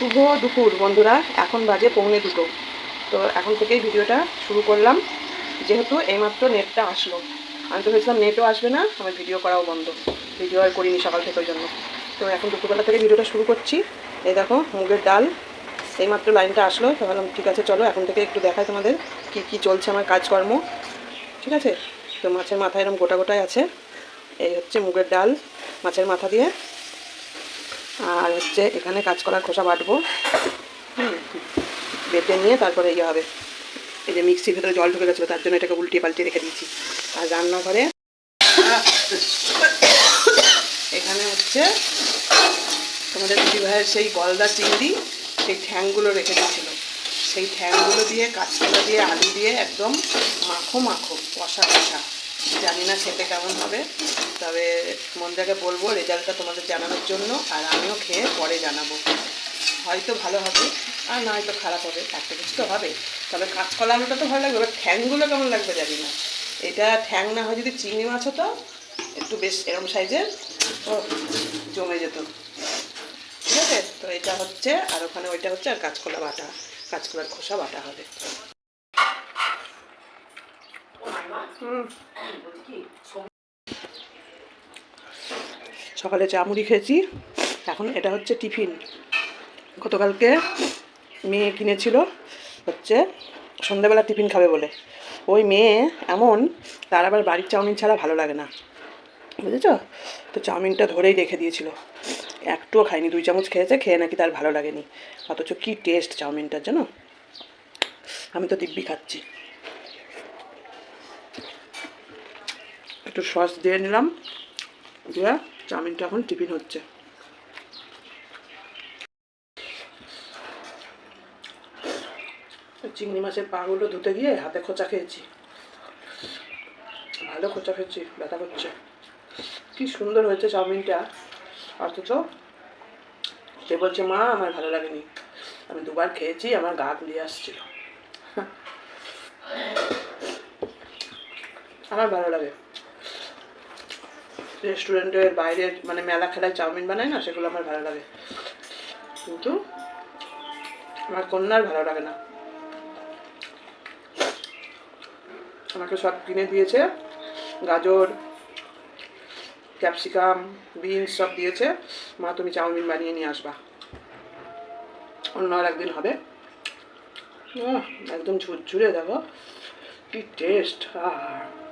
শুভ দুপুর, বন্ধুরা। এখন বাজে পৌনে দুটো। তো এখন থেকেই ভিডিওটা শুরু করলাম। যেহেতু এইমাত্র নেটটা আসলো। আমি তো ভেবেছিলাম নেটও আসবে না আমার ভিডিও করাও বন্ধ। ভিডিও আর করিনি সকাল থেকে জন্য। তো এখন দুপুরবেলা থেকে ভিডিওটা শুরু করছি। এই দেখো, মুগের ডাল। এইমাত্র লাইনটা আসলো। তো ভাবলাম, ঠিক আছে, চলো, এখন থেকে একটু দেখাই তোমাদের কি কি চলছে আমার কাজকর্ম। ঠিক আছে? তো মাছের মাথা এরকম গোটা গোটায় আছে। এই হচ্ছে মুগের ডাল, মাছের মাথা দিয়ে। আর হচ্ছে এখানে কাঁচকলার খোসা বাটবো। বেটে নিয়ে তারপরে ইয়ে হবে। এই যে মিক্সির ভেতরে জল ঢুকে গেছিল, তার জন্য এটাকে উল্টিয়ে পাল্টিয়ে রেখে দিয়েছি। আর রান্নাঘরে এখানে হচ্ছে তোমাদের দিদিভাইয়ের সেই গলদা চিংড়ি, সেই ঠ্যাংগুলো রেখে দিয়েছিল। সেই ঠ্যাংগুলো দিয়ে, কাঁচকলা দিয়ে, আলু দিয়ে একদম মাখো মাখো, কষা কষা। জানি না খেতে কেমন হবে, তবে মন থেকে বলব, রেজাল্টটা তোমাদের জানানোর জন্য, আর আমিও খেয়ে পরে জানাব। হয়তো ভালো হবে, আর না হয়তো খারাপ হবে, একটা কিছু তো হবে। তবে কাঁচকলা আলুটা তো ভালো লাগবে, এবার ঠ্যাংগুলো কেমন লাগবে জানি না। এটা ঠ্যাং না হয় যদি চিংড়ি মাছ হতো, একটু বেশ এরম সাইজের, ও, জমে যেত। ঠিক আছে? তো এটা হচ্ছে, আর ওখানে ওইটা হচ্ছে, আর কাঁচকলা বাটা, কাঁচকলার খোসা বাটা হবে হুম। সকালে চা মুড়ি খেয়েছি। এখন এটা হচ্ছে টিফিন। গতকালকে মেয়ে কিনেছিল হচ্ছে সন্ধ্যাবেলা টিফিন খাবে বলে। ওই মেয়ে এমন, তার আবার বাড়ির চাউমিন ছাড়া ভালো লাগে না। বুঝেছ? তো চাউমিনটা ধরেই রেখে দিয়েছিল। একটুও খায়নি, দুই চামচ খেয়েছে, খেয়ে নাকি তার ভালো লাগেনি। অথচ কী টেস্ট চাউমিনটার জানো? আমি তো দিব্যি খাচ্ছি। একটু সস দিয়ে নিলাম। দিয়ে চাউমিনটা এখন টিফিন হচ্ছে। চিংড়ি মাছের পাগুলো ধুতে গিয়ে হাতে খোঁচা খেয়েছি। ভালো খোঁচা খেয়েছি, ব্যথা করছে। কি সুন্দর হয়েছে চাউমিনটা। অথচ সে বলছে, মা, আমার ভালো লাগেনি। আমি দুবার খেয়েছি, আমার গা গুলিয়ে আসছিল। আমার ভালো লাগে। রেস্টুরেন্টের বাইরের মানে মেলা খেলায় চাউমিন বানায় না, সেগুলো আমার ভালো লাগে। কিন্তু আমার কন্যার ভালো লাগে না। আমাকে সব কিনে দিয়েছে, গাজর, ক্যাপসিকাম, বিনস সব দিয়েছে। মা, তুমি চাউমিন বানিয়ে নিয়ে আসবা। অন্য আর একদিন হবে। একদম ঝুরঝুরে দেখো। কি টেস্ট আহ।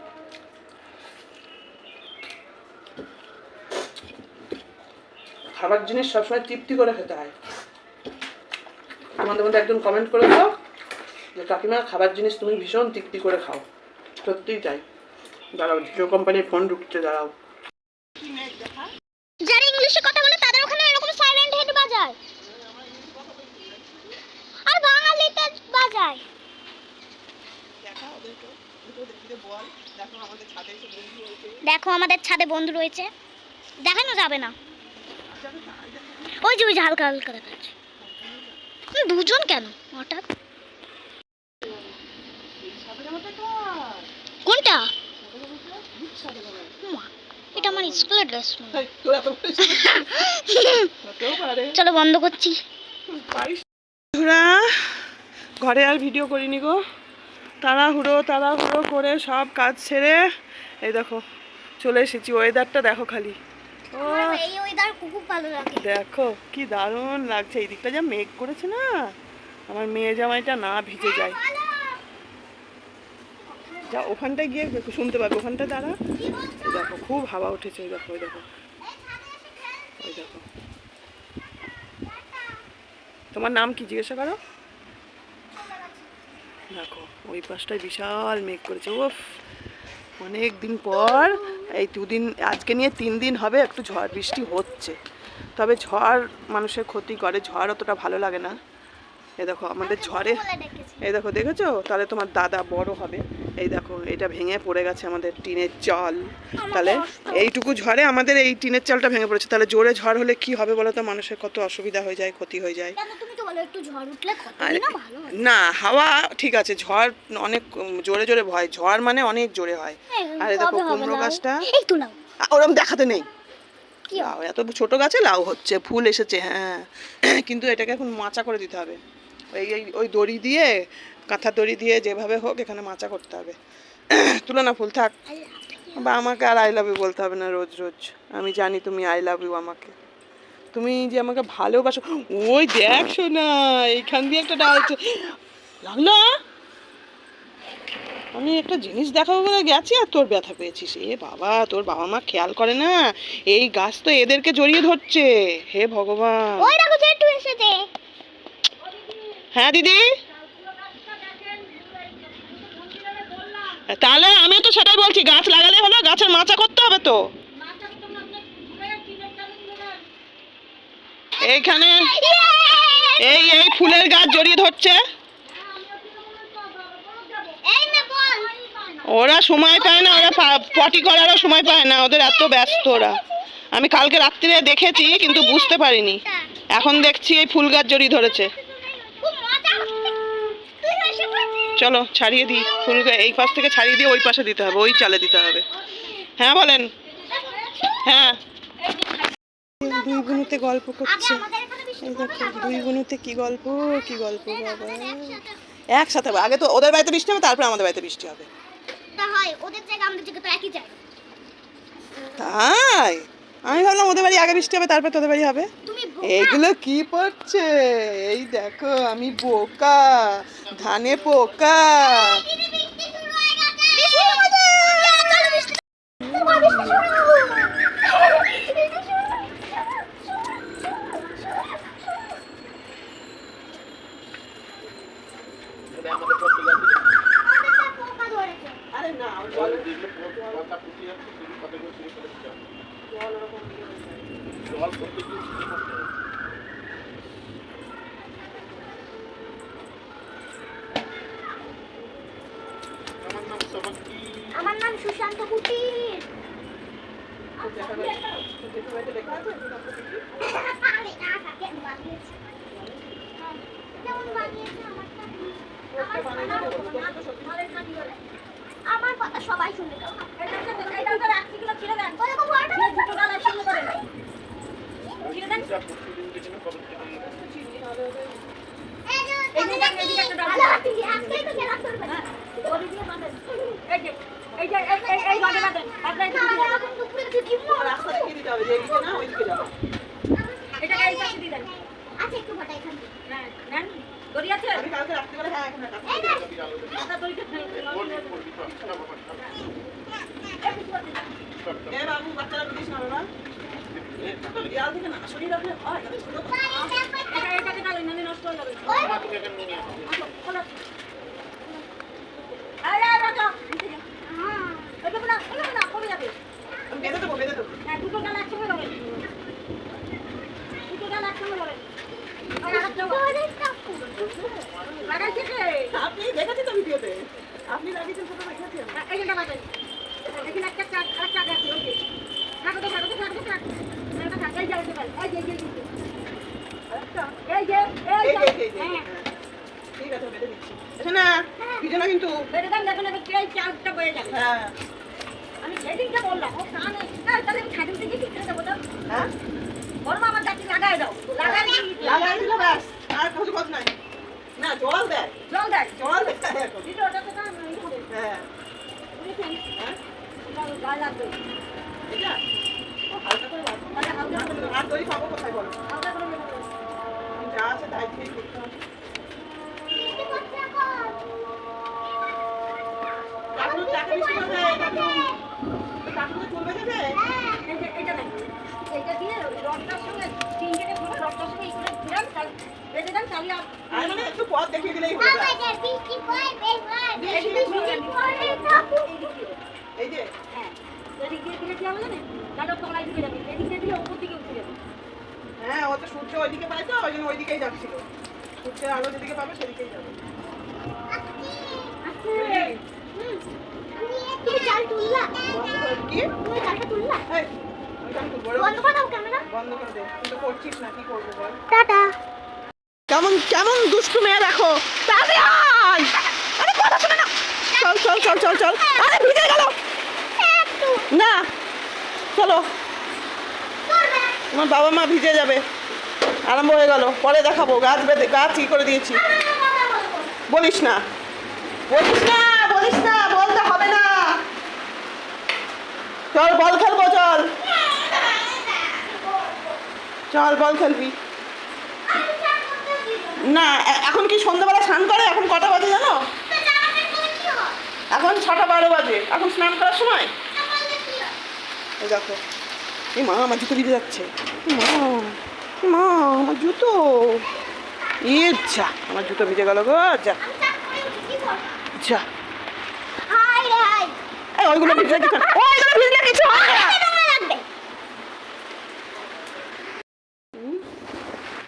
খাবার জিনিস সবসময় তৃপ্তি করে খেতে হয়। আমাদের মধ্যে একজন কমেন্ট করেছ যে, কাকিমা, খাবার জিনিস তুমি ভীষণ তৃপ্তি করে খাও। সত্যিই তাই। দাঁড়াও, জিও কোম্পানির ফোন ঢুকছে, দাঁড়াও। যারা ইংলিশে কথা বলে, তাদের ওখানে এরকম সাইলেন্ট হেড বাজায়। আর বাঙালিতে বাজায়। দেখো, আমাদের ছাদে বন্ধু রয়েছে। দেখানো যাবে না। ওই যে ওই যে হালকা হালকা দেখা যাচ্ছে। দুজন কেন, হঠাৎ? কোনটা? এটা আমার স্কুলের ড্রেস চলো বন্ধ করছি। ঘরে আর ভিডিও করিনি গো। তাড়াহুড়ো তাড়াহুড়ো করে সব কাজ ছেড়ে এই দেখো, চলে এসেছি। ওয়েদারটা দেখো খালি। দেখো কি দারুণ লাগছে। এই দিকটা যা মেঘ করেছে না আমার মেয়ে জামাইটা না ভিজে যায়। যা ওখানটায় গিয়ে দেখো, শুনতে পাবে। ওখানটায় দাঁড়া। দেখো খুব হাওয়া উঠেছে ওই দেখো ওই দেখো। ওই দেখো। তোমার নাম কি জিজ্ঞাসা করো? দেখো ওই পাশটায় বিশাল মেঘ করেছে ওফ অনেক দিন পর এই দুদিন আজকে নিয়ে তিন দিন হবে একটু ঝড় বৃষ্টি হচ্ছে। তবে ঝড় মানুষের ক্ষতি করে ঝড় অতটা ভালো লাগে না। এ দেখো আমাদের ঝড়ে এই দেখো দেখেছ? তাহলে তোমার দাদা বড় হবে। এই দেখো এটা ভেঙে পড়ে গেছে আমাদের টিনের চাল। তাহলে এইটুকু ঝড়ে আমাদের এই টিনের চালটা ভেঙে পড়েছে। তাহলে জোরে ঝড় হলে কি হবে বলো তো? মানুষের কত অসুবিধা হয়ে যায় ক্ষতি হয়ে যায়। বলো একটু ঝড় উঠলে না ভালো না হাওয়া ঠিক আছে ঝড় অনেক জোরে জোরে ভয় ঝড় মানে অনেক জোরে হয়। আর দেখো কুমড়ো গাছটা। এই তো নাও ওরম দেখাতে নেই। লাউ এত ছোট গাছে লাউ হচ্ছে ফুল এসেছে হ্যাঁ। কিন্তু এটাকে এখন মাচা করে দিতে হবে। ওই ওই দড়ি দিয়ে কাঁথা দড়ি দিয়ে যেভাবে হোক এখানে মাচা করতে হবে। তুলো না ফুল থাক। বা আমাকে আর আই লাভ ইউ বলতে হবে না রোজ রোজ। আমি জানি তুমি আই লাভ ইউ আমাকে। তুমি যে আমাকে ভালোবাসো ওই দেখছ না এইখান দিয়ে একটা ডাল লাগল? আমি একটা জিনিস দেখাবো বলে গেছি আর তোর ব্যথা পেয়েছিস। এ বাবা তোর বাবা মা খেয়াল করে না এই গাছ তো এদেরকে জড়িয়ে ধরছে। হে ভগবান। ওই দেখো জেঠু এসেছে। হ্যাঁ দিদি? তাহলে আমি তো সেটাই বলছি গাছ লাগালে হলো গাছের মাচা করতে হবে তো। এইখানে? এই এই ফুলের গাছ জড়িয়ে ধরছে? ওরা সময় পায় না, ওরা পটি করারও সময় পায় না, ওদের এত ব্যস্ত ওরা। আমি কালকে রাত্রিরে দেখেছি, কিন্তু বুঝতে পারিনি। এখন দেখছি এই ফুল গাছ জড়িয়ে ধরেছে। চলো, ছাড়িয়ে দিই। ফুল এই পাশ থেকে ছাড়িয়ে দিয়ে ওই পাশে দিতে হবে, ওই চালে দিতে হবে। হ্যাঁ বলেন। হ্যাঁ। দুই বোনুতে গল্প করছে। এই দেখো দুই বোনুতে কি গল্প কি গল্প বাবা একসাথে। আগে তো ওদের বাড়িতে বৃষ্টি হবে তারপরে আমাদের বাড়িতে বৃষ্টি হবে। তাই? আমি ভাবলাম ওদের বাড়ি আগে বৃষ্টি হবে তারপর তোদের বাড়ি হবে। তুমি এইগুলো কি পড়ছে? এই দেখো আমি বোকা ধানে পোকা। বৃষ্টি শুরু হয়ে গেছে বৃষ্টি চলো বৃষ্টি তোমার বৃষ্টি শুরু বৃষ্টি শুরু আমাদেরটা পোকা ধরেছে আরে না জল আমার নাম সুশান্ত কুটির আরে কাকা কেন বানিয়েছে কেমন বানিয়েছে আমারটা? আমার কথা সবাই শুনে দাও ওই দেখো বড়টা বাচ্চা। এই যে, আমি দেখি, ভালো আছি, আজকেই তো খেলা করবে না। তাহলে এখন দুপুরে কিছু দিব না। রাস্তা দেখিয়ে দিতে হবে যে এদিকে না ওইদিকে যাবে আচ্ছা, একটু ফাটা এখানে। আমি কালকে রাত্রিবেলা হ্যাঁ এখন রাখা এই নে। এ বাবু বাচ্চারা বুঝিস না বাবা এ, তো বিড়াল থেকে না সরিয়ে রাখলে হয় তাহলে ছোট ওই আমি বেঁধে দেবো বেঁধে দেবো আপনি দেখেছি তো ভিডিওতে আপনি লাগিয়েছেন সেটা দেখেছি আমি। আরেকটা? এই যে, এই যে, এই যে, হ্যাঁ। ঠিক আছে বেঁধে দিচ্ছি এসো না ভিজে না কিন্তু হ্যাঁ আমি সেদিনকে বললাম ও কানে এই তাহলে আমি খাদিম থেকে কি করে দেবো তো। হ্যাঁ? বড় মামার চাকরি লাগাই দাও। লাগাই লাগাই দিল ব্যাস আর কথা নাই। না জল দেয়। জল দেয়। জল দেয় দিদি ওটা তো কাম ই হবে। হ্যাঁ। হ্যাঁ? গায়ে লাগবে। এটা ও হালকা করে মানে হালকা করে আর দই খাব কোথায় বলো? হালকা করে যা আছে তাই দিয়েই করতে হবে। এই যে হ্যাঁ এদিক দিয়ে দিলে কি হবে জানেন তাহলে তলায় ঢুকে যাবে এদিক দিয়ে দিলে উপর দিকে উঠে যাবে হ্যাঁ ও তো সূর্য ওইদিকে পায় তো ওই জন্য ওইদিকেই যাচ্ছিল সূর্যের আলো যেদিকে পাবে সেদিকেই যাবে। তুমি চাল তুললা? কি? তুমি চালটা তুললা? এই, আমি কেন তুলবো রে? বন্ধ করে দাও ক্যামেরা। বন্ধ করে দে। তুই তো করছিস না কি করব বল? টাটা। কেমন কেমন দুষ্টু মেয়ে দেখো? তাড়াতাড়ি আয়! আরে কথা শোনে না। চল চল চল চল চল। আরে ভিজে গেল। না চলো। তোমার বাবা মা ভিজে যাবে। আরম্ভ হয়ে গেল। পরে দেখাবো। গাছ বেঁধে গাছ ই করে দিয়েছি। বলিস না। বলিস না বলিস না বলতে হবে না চল বল খেলব চল। চল বল খেলবি। না এখন কি সন্ধ্যাবেলা স্নান করে? এখন কটা বাজে জানো? এখন ছটা বারো বাজে। এখন স্নান করার সময়? দেখো এই মা আমার জুতো দিতে যাচ্ছে। মা মা আমার জুতো। এ যা আমার জুতো ভিজে গেল গো যা। যা। ওইগুলো ভিজলে কিছু ওইগুলো ভিজলে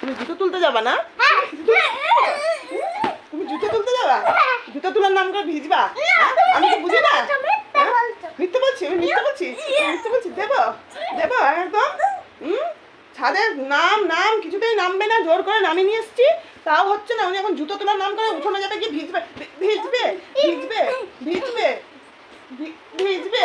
তুমি জুতো তুলতে যাবা না? তুমি জুতো তুলতে যাবা? জুতো তোলার নাম করে ভিজবা? হ্যাঁ? আমি তো বুঝি না? হ্যাঁ? মিথ্যে বলছি আমি মিথ্যে বলছি? আমি মিথ্যে বলছি দেবো দেবো একদম। হুম? ছাদের নাম নাম কিছুতেই নামবে না জোর করে নামিয়ে নিয়ে এসছি। তাও হচ্ছে না উনি এখন জুতো তোলার নাম করে উঠোনে যাবে কি ভিজবে? ভিজবে ভিজবে ভিজবে ভিজবে।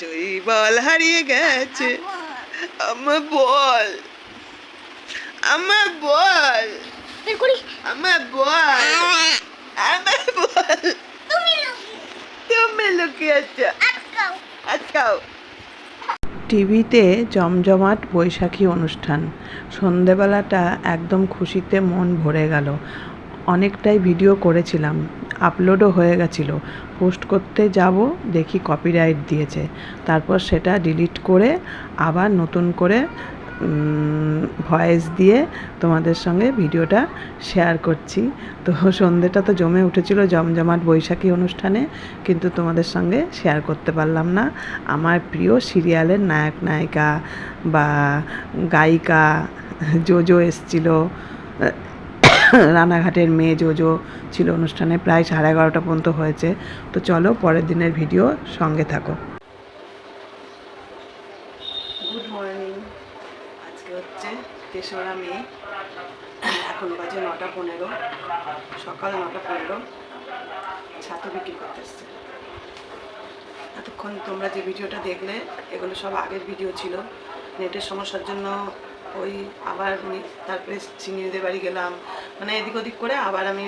জয়ী বল হারিয়ে গেছে। আমার বল। আমার বল। আমার বল। আমার বল। তুমি তুমি লুকিয়ে আছো। আটকাও। টিভিতে জমজমাট বৈশাখী অনুষ্ঠান। সন্ধেবেলাটা একদম খুশিতে মন ভরে গেল। অনেকটাই ভিডিও করেছিলাম। আপলোডও হয়ে গেছিল। পোস্ট করতে যাব, দেখি কপিরাইট দিয়েছে। তারপর সেটা ডিলিট করে আবার নতুন করে ভয়েস দিয়ে তোমাদের সঙ্গে ভিডিওটা শেয়ার করছি। তো সন্ধেটা তো জমে উঠেছিল জমজমাট বৈশাখী অনুষ্ঠানে, কিন্তু তোমাদের সঙ্গে শেয়ার করতে পারলাম না। আমার প্রিয় সিরিয়ালের নায়ক, নায়িকা বা গায়িকা, জোজো এসছিল রানাঘাটের মেয়ে জোজো ছিল অনুষ্ঠানে প্রায় সাড়ে এগারোটা পর্যন্ত হয়েছে। তো চলো পরের দিনের ভিডিও সঙ্গে থাকো। গুড মর্নিং আজকে হচ্ছে তেসরা মে। এখন বাজে নটা পনেরো। সকাল নটা পনেরো। ছাতু বিক্রি করতে এসছে। এতক্ষণ তোমরা যে ভিডিওটা দেখলে, এগুলো সব আগের ভিডিও ছিল। নেটের সমস্যার জন্য ওই আবার তারপরে চিনিদের বাড়ি গেলাম। মানে এদিক ওদিক করে আবার আমি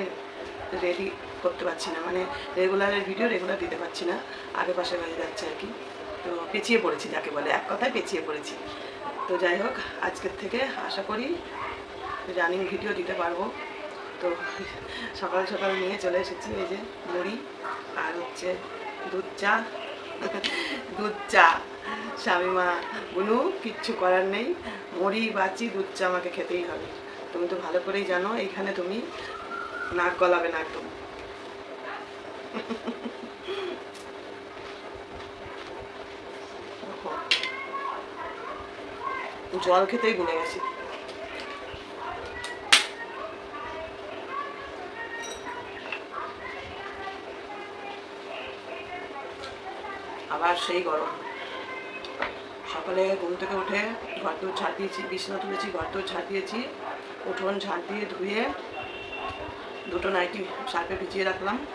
রেডি করতে পারছি না। মানে রেগুলারের ভিডিও রেগুলার দিতে পারছি না। আগে পাশে হয়ে যাচ্ছে আর কি। তো পেছিয়ে পড়েছি যাকে বলে। এক কথায় পেছিয়ে পড়েছি। তো যাই হোক, আজকের থেকে আশা করি রানিং ভিডিও দিতে পারব। তো সকাল সকাল নিয়ে চলে এসেছি এই যে মুড়ি আর হচ্ছে দুধ চা। দুধ চা। স্বামীমা বুনু, কিচ্ছু করার নেই। মুড়ি, বাচি, দুধ চা আমাকে খেতেই হবে। তুমি তো ভালো করেই জানো এইখানে তুমি নাক গলাবে না একদম। জল খেতেই ভুলে গেছি। আবার সেই গরম। সকালে ঘুম থেকে উঠে ঘর দৌড় ঝাড় দিয়েছি, বিছানা তুলেছি, ঘর দৌড় ঝাড় দিয়েছি। উঠোন ঝাড় দিয়ে ধুয়ে দুটো নাইটি সার্ফে ভিজিয়ে রাখলাম।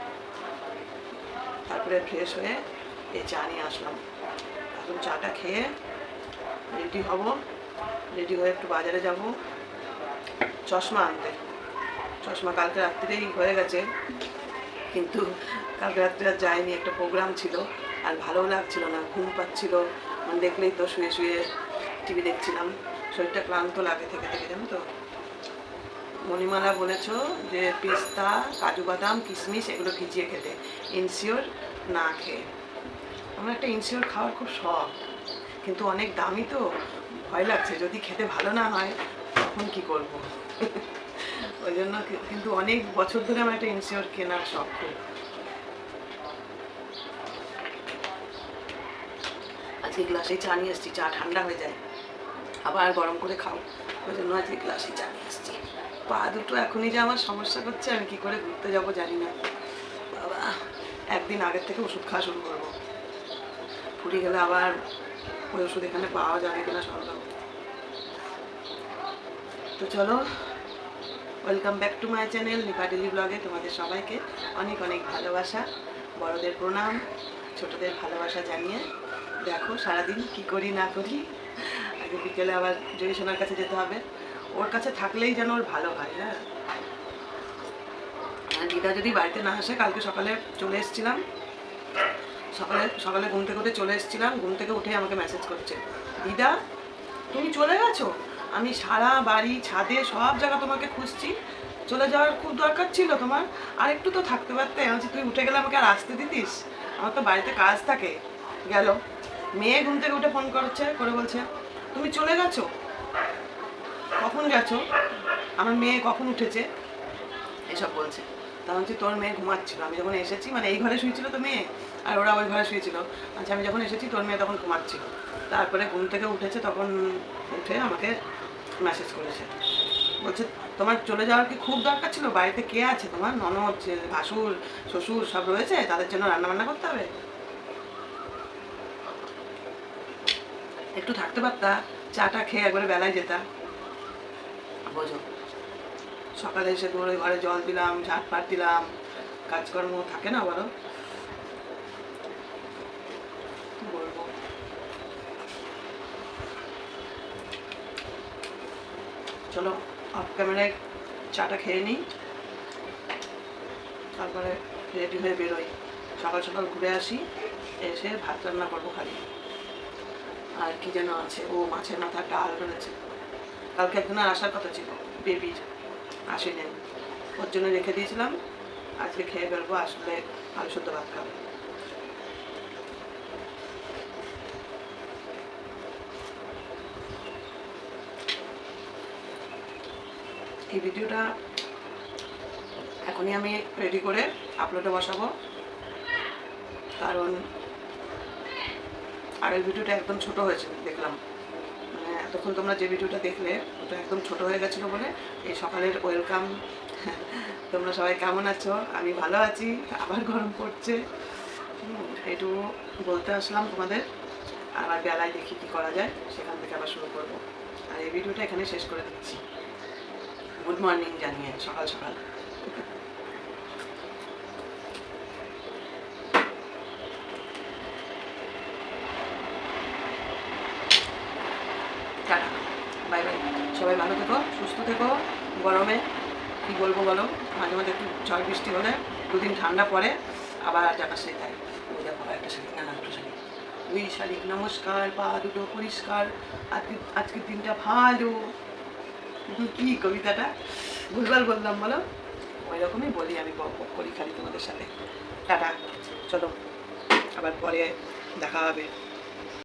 তারপরে ফ্রেশ হয়ে এই চা নিয়ে আসলাম। এখন চাটা খেয়ে রেডি হব। রেডি হয়ে একটু বাজারে যাব। চশমা আনতে। চশমা কালকে রাত্রিরেই হয়ে গেছে। কিন্তু কালকে রাত্রে আর যাইনি, একটা প্রোগ্রাম ছিল। আর ভালোও লাগছিল না, ঘুম পাচ্ছিল। মানে দেখলেই তো শুয়ে শুয়ে টিভি দেখছিলাম। শরীরটা ক্লান্ত লাগে থেকে থেকে, জানো তো? মণিমালা বলেছ যে পেস্তা, কাজু বাদাম, কিশমিশ, এগুলো ভিজিয়ে খেতে। ইনসিওর না খেয়ে। আমার একটা ইনসিওর খাওয়ার খুব শখ। কিন্তু অনেক দামি তো, ভয় লাগছে। যদি খেতে ভালো না হয়, তখন কি করব? ওই জন্য কিন্তু অনেক বছর ধরে আমার একটা ইনসিওর কেনার শখ খুব। আজকে গ্লাসে চা নিয়ে এসেছি। চা ঠান্ডা হয়ে যায়। আবার গরম করে খাও ওই জন্য আজকে গ্লাসে চা নিয়ে এসেছি। পা দুটো এখনই যে আমার সমস্যা করছে, আমি কি করে ঘুরতে যাব জানি না। বাবা, একদিন আগের থেকে ওষুধ খাওয়া শুরু করব। ফুরিয়ে গেলে আবার ওই ওষুধ এখানে পাওয়া যাবে কিনা সন্দেহ। তো চলো welcome back to my channel নিপাডেলি ব্লগে তোমাদের সবাইকে অনেক অনেক ভালোবাসা, বড়দের প্রণাম, ছোটদের ভালোবাসা জানিয়ে। দেখো সারাদিন কি করি না করি, আগে বিকেলে আবার জয়সোনার কাছে যেতে হবে। ওর কাছে থাকলেই যেন ওর ভালো হয় হ্যাঁ। আর দিদা যদি বাড়িতে না আসে, কালকে সকালে চলে এসেছিলাম। সকালে সকালে ঘুম থেকে উঠে চলে এসেছিলাম, ঘুম থেকে উঠে আমাকে মেসেজ করছে, দিদা, তুমি চলে গেছো? আমি সারা বাড়ি, ছাদে, সব জায়গা তোমাকে খুঁজছি। চলে যাওয়ার খুব দরকার ছিল তোমার। আর একটু তো থাকতে পারতে। আমি তুই উঠে গেলে আমাকে আর আসতে দিতিস? আমার তো বাড়িতে কাজ থাকে। গেল। মেয়ে ঘুম থেকে উঠে ফোন করছে, করে বলছে, তুমি চলে গেছো? কখন গেছো? আমার মেয়ে কখন উঠেছে? এসব বলছে। তা বলছি, তোর মেয়ে ঘুমাচ্ছিল। আমি যখন এসেছি মানে এই ঘরে শুয়েছিল তো মেয়ে, আর ওরা ওই ঘরে শুয়েছিল। আচ্ছা আমি যখন এসেছি, তোর মেয়ে তখন ঘুমাচ্ছিল। তারপরে ঘুম থেকে উঠেছে, তখন উঠে আমাকে মেসেজ করেছে। বলছে, তোমার চলে যাওয়ার কি খুব দরকার ছিল? বাড়িতে কে আছে তোমার? ননদ ভাসুর, শ্বশুর সব রয়েছে? তাদের জন্য রান্না বান্না করতে হবে? একটু থাকতে পারতা, চাটা খেয়ে একবারে বেলায় যেতা। বোঝো সকালে এসে ওই ঘরে জল দিলাম, ঝাঁট পাট দিলাম, কাজকর্ম থাকে না বলো বলব? চলো অফ ক্যামেরায় চাটা খেয়ে নিই। তারপরে রেডি হয়ে বেরোই। সকাল সকাল ঘুরে আসি, এসে ভাত রান্না করব খালি। আর কি যেন আছে? ও, মাছের মাথা ডাল রয়েছে কালকে একজনের আসার কথা ছিল বেবির আসেনি। ওর জন্য রেখে দিয়েছিলাম। আজকে খেয়ে ফেলব, আসলে আলু সদ্য ভাত খাব। এই ভিডিওটা এখনই আমি রেডি করে আপলোডে বসাবো। কারণ আগের ভিডিওটা একদম ছোট হয়েছে, দেখলাম। এতক্ষণ তোমরা যে ভিডিওটা দেখলে, ওটা একদম ছোট হয়ে গেছিল বলে, এই সকালের ওয়েলকাম তোমরা সবাই কেমন আছো? আমি ভালো আছি, আবার গরম পড়ছে। একটু বলতে আসলাম তোমাদের, আবার বেলায় দেখি কি করা যায়, সেখান থেকে আবার শুরু করব। আর এই ভিডিওটা এখানে শেষ করে দিচ্ছি। গুড মর্নিং জানিয়ে, সকাল সকাল। সবাই ভালো থেকো, সুস্থ থেকো। গরমে কি বলব বলো? মাঝে মাঝে একটু ঝড় বৃষ্টি হলে দুদিন ঠান্ডা পড়ে, আবার জায়গা সেই তাই। ওই দেখো, একটা শাড়ি না দুটো শাড়ি ওই শাড়ি নমস্কার পা দুটো পরিষ্কার। আজকে, আজকের দিনটা ভালো। কি কবিতাটা? ভুলভাল বললাম বলো? ওই রকমই বলি আমি করি খালি তোমাদের সাথে। টাটা, চলো, আবার পরে দেখা হবে।